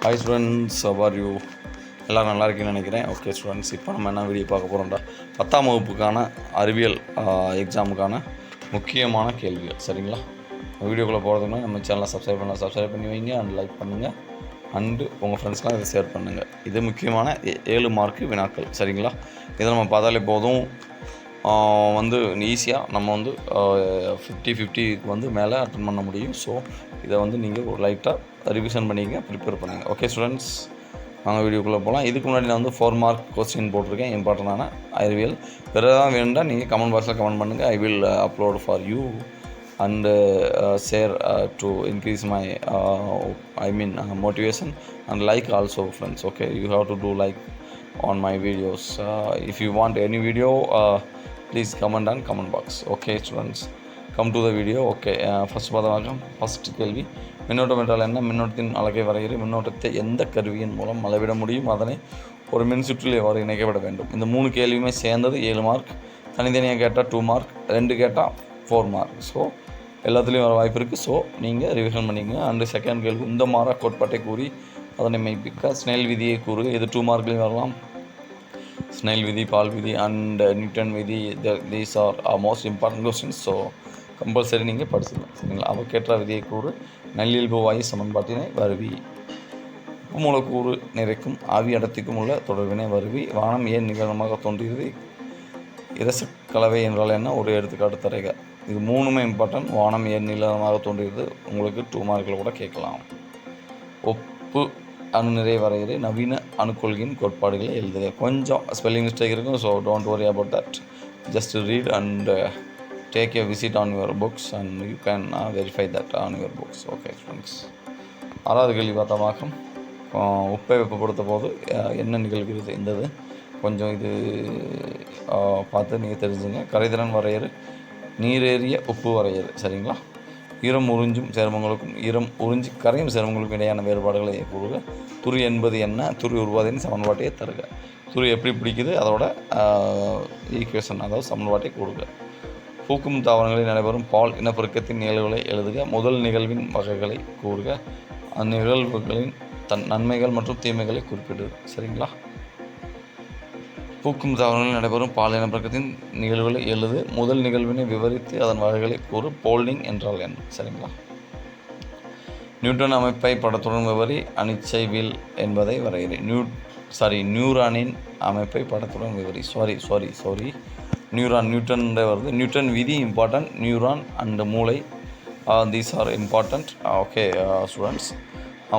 Hi students aware you எல்லாம் நல்லா இருக்கீங்கன்னு நினைக்கிறேன். ஓகே ஸ்டூடெண்ட்ஸ் இப்போ நம்ம என்ன வீடியோ பார்க்க போகிறோம்டா பத்தாம் வகுப்புக்கான அறிவியல் எக்ஸாமுக்கான முக்கியமான கேள்விகள். சரிங்களா? வீடியோக்குள்ளே போகிறதுக்கு நம்ம சேனலை சப்ஸ்கிரைப் பண்ணலாம். சப்ஸ்கிரைப் பண்ணி வைங்க. அண்ட் லைக் பண்ணுங்கள் அண்டு உங்கள் ஃப்ரெண்ட்ஸ்லாம் இதை ஷேர் பண்ணுங்கள் இது முக்கியமான ஏ- ஏழு மார்க்கு வினாக்கள். சரிங்களா? இதை நம்ம பார்த்தாலே போதும். வந்து ஈஸியாக நம்ம வந்து ஃபிஃப்டி ஃபிஃப்டிக்கு வந்து மேலே அட்டன் பண்ண முடியும். ஸோ இதை வந்து நீங்கள் ஒரு லைட்டாக ரிவிஷன் பண்ணிங்க ப்ரிப்பேர் பண்ணுங்கள் ஓகே ஸ்டூடெண்ட்ஸ் நாங்கள் வீடியோக்குள்ளே போகலாம் இதுக்கு முன்னாடி நான் வந்து ஃபோர் மார்க் கொஸ்டின் போட்டிருக்கேன். இம்பார்ட்டண்டான அறிவியல். வேறு ஏதாவது வேணும்னா நீங்கள் கமெண்ட் பாக்ஸில் கமெண்ட் பண்ணுங்கள் I will upload for you and uh, to share uh, to increase my uh, i mean uh, motivation and like also friends okay? You have to do like on my videos. Uh, if you want any video uh, please comment on comment box okay students? Come to the video okay first பார்த்தோம்னாக்கா first கேள்வி. மின்னோட்டம் என்றால் என்ன? மின்னோட்டத்தின் அழகை வரைகிற மின்னோட்டத்தை எந்த கருவியின் மூலம் அளவிட முடியும்? அதனை ஒரு மின் சுற்றில் எவ்வாறு இணைக்கப்பட வேண்டும்? இந்த மூணு கேள்வியுமே சேர்ந்தது ஏழு மார்க். தனித்தனியாக கேட்டால் டூ மார்க் ரெண்டு கேட்டால் ஃபோர் மார்க் ஸோ எல்லாத்துலேயும் வர வாய்ப்பு இருக்குது ஸோ நீங்கள் ரிவிஷன் பண்ணிக்கங்க. அண்டு செகண்ட் கேள்வி இந்த மாறா கோட்பாட்டை கூறி அதனை மெய்ப்பிக்க ஸ்னெல் விதியை கூறு. இது டூ மார்க்லேயும் வரலாம். ஸ்னெல் விதி பால் விதி அண்ட் நியூட்டன் விதி these are most important questions so compulsory நீங்கள் படிச்சுக்கலாம் சரிங்களா? அவக்கேற்ற விதியை கூறு. நல்லியல்பு வாயு சமன்பாட்டினை வருவி. உப்பு மூலக்கூறு நிறைக்கும் ஆவி அடர்த்திக்கும் உள்ள தொடர்பினை வருவி. வானம் ஏன் நிகழமாக தோன்றியது இரச கலவை என்றால் என்ன? ஒரு எடுத்துக்காட்டு தரைகள் இது மூணுமே இம்பார்ட்டன்ட் வானம் ஏன் நிலமாக தோன்றியது. உங்களுக்கு டூ மார்க்கில் கூட கேட்கலாம். ஒப்பு அணு நிறை வரையறை நவீன அணுக்கொள்கையின் கோட்பாடுகளை எழுதுக. கொஞ்சம் ஸ்பெல்லிங் மிஸ்டேக் இருக்கும் so don't worry about that just read and take a visit on your books and you can verify that on your books okay friends ஆறாவது கேள்வி பார்த்தோமாக்கம் உப்பை வெப்பப்படுத்த போது என்ன நிகழ்கிறது இந்தது கொஞ்சம் இது பார்த்து நீங்கள் தெரிஞ்சுங்க. கரைதிறன் வரையறு. நீரேறிய உப்பு வரையறு சரிங்களா? ஈரம் உறிஞ்சும் சேர்மங்களுக்கும் ஈரம் உறிஞ்சி கரையும் சேர்மங்களுக்கும் இடையான வேறுபாடுகளை கூறுக. துரு என்பது என்ன? துரு உருவாதின் சமன்பாட்டையே தருக. துரு எப்படி பிடிக்குது? அதோட ஈக்குவேஷன் அதாவது சமன்பாட்டை கூறுக. பூக்கும் தாவரங்களில் நடைபெறும் பால் இனப்பெருக்கத்தின் நிகழ்வுகளை எழுதுக. முதல் நிகழ்வின் வகைகளை கூறுக. அந்நிகழ்வுகளின் தன் நன்மைகள் மற்றும் தீமைகளை குறிப்பிடு சரிங்களா? பூக்கும் தாவரங்களில் நடைபெறும் பால் இனப்பெருக்கத்தின் நிகழ்வுகளை எழுது முதல் நிகழ்வினை விவரித்து அதன் வகைகளை கூறு போல்டிங் என்றால் என்ன? சரிங்களா? நியூட்டன் அமைப்பை படத்துடன் விவரி அனிச்சைவில் என்பதை வரைகிறேன். நியூ சாரி நியூரானின் அமைப்பை படத்துடன் விவரி. Sorry sorry sorry neuron Newton வருது. நியூட்டன் விதி இம்பார்ட்டன்ட் நியூரான் அண்ட் மூளை these are important okay students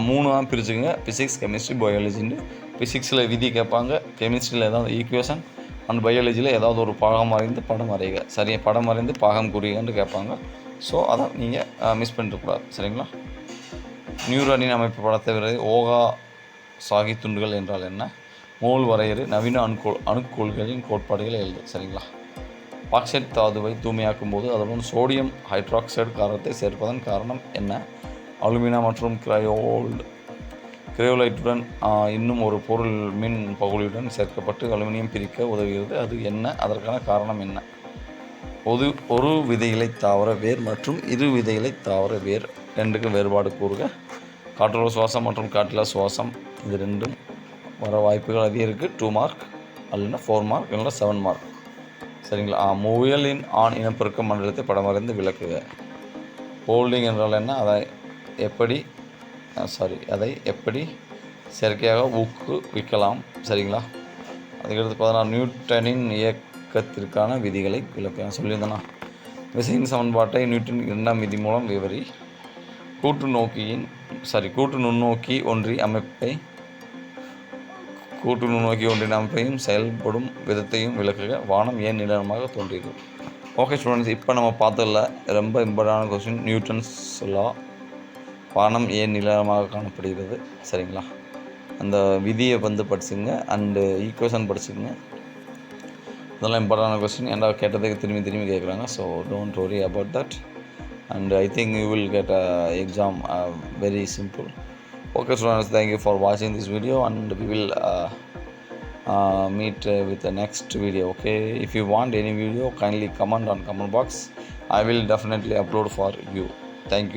மூணு தான் பிரிச்சுக்கோங்க. ஃபிசிக்ஸ் கெமிஸ்ட்ரி பயாலஜின்னு ஃபிசிக்ஸில் விதி கேட்பாங்க கெமிஸ்ட்ரியில் ஏதாவது ஈக்குவேஷன் அண்ட் பயாலஜியில் ஏதாவது ஒரு பாகம் அறிந்து படம் வரைக. சரியா? படம் வரைந்து பாகம் குறிகன்னு கேட்பாங்க. ஸோ அதை நீங்கள் மிஸ் பண்ணிடக்கூடாது. சரிங்களா? நியூரானின் அமைப்பு படத்தை வரை ஓகா சாகி துண்டுகள் என்றால் என்ன? மோல் வரையறு நவீன அணுக்கோள் அணுக்கோள்களின் கோட்பாடுகளை எழுது. சரிங்களா? பாக்சைட் தாதுவை தூய்மையாக்கும் போது அதனுடன் சோடியம் ஹைட்ராக்சைடு காரத்தை சேர்ப்பதன் காரணம் என்ன? அலுமினா மற்றும் கிரையோல்டு கிரேவலைட்டுடன் இன்னும் ஒரு பொருள் மின் பகுதியுடன் சேர்க்கப்பட்டு அலுமினியம் பிரிக்க உதவுகிறது. அது என்ன? அதற்கான காரணம் என்ன? ஒரு ஒரு விதைகளை தாவர வேர் மற்றும் இரு விதைகளை தாவர வேர் ரெண்டுக்கும் வேறுபாடு கூறுக. காற்றுள்ள சுவாசம் மற்றும் காற்றிலா சுவாசம் இது ரெண்டும் வர வாய்ப்புகள் அதிகம் இருக்குது டூ மார்க் அல்லனா ஃபோர் மார்க் இல்லைன்னா செவன் மார்க் சரிங்களா? ஆ முயலின் ஆண் இனப்பெருக்க மண்டலத்தை படம் வரைந்து விளக்குக. ஹோல்டிங் என்றால் என்ன? அதை எப்படி சாரி அதை எப்படி செயற்கையாக ஊக்குவிக்கலாம் சரிங்களா? அதுக்கடுத்து பதினாறு நியூட்டனின் இயக்கத்திற்கான விதிகளை விளக்க சொல்லியிருந்தேனா. விசையின் சமன்பாட்டை நியூட்டன் இரண்டாம் விதி மூலம் விவரி. கூட்டு நோக்கியின் சாரி கூட்டு நுண்ணோக்கி ஒன்றி அமைப்பை கூட்டு நுண்ணோக்கி ஒன்றின் அமைப்பையும் செயல்படும் விதத்தையும் விளக்குக. வானம் ஏன் நிலமாக தோன்றியது? ஓகே ஸ்டூடெண்ட்ஸ் இப்போ நம்ம பார்த்ததில்ல ரொம்ப இம்பார்ட்டான கொஸ்டின் நியூட்டன்ஸ் லா வானம் ஏன் நிலமாக காணப்படுகிறது சரிங்களா அந்த விதியை வந்து படிச்சுங்க அண்டு ஈக்குவேஷன் படிச்சுங்க இதெல்லாம் இம்பார்ட்டண்டான கொஸ்டின் ஏன்னா கேட்டதுக்கு திரும்பி திரும்பி கேட்குறாங்க so don't worry about that and I think you will get a exam very simple okay students thank you for வாட்சிங் this video and we will meet with uh, with the next video okay if you want any video kindly comment on comment box i will definitely upload for you thank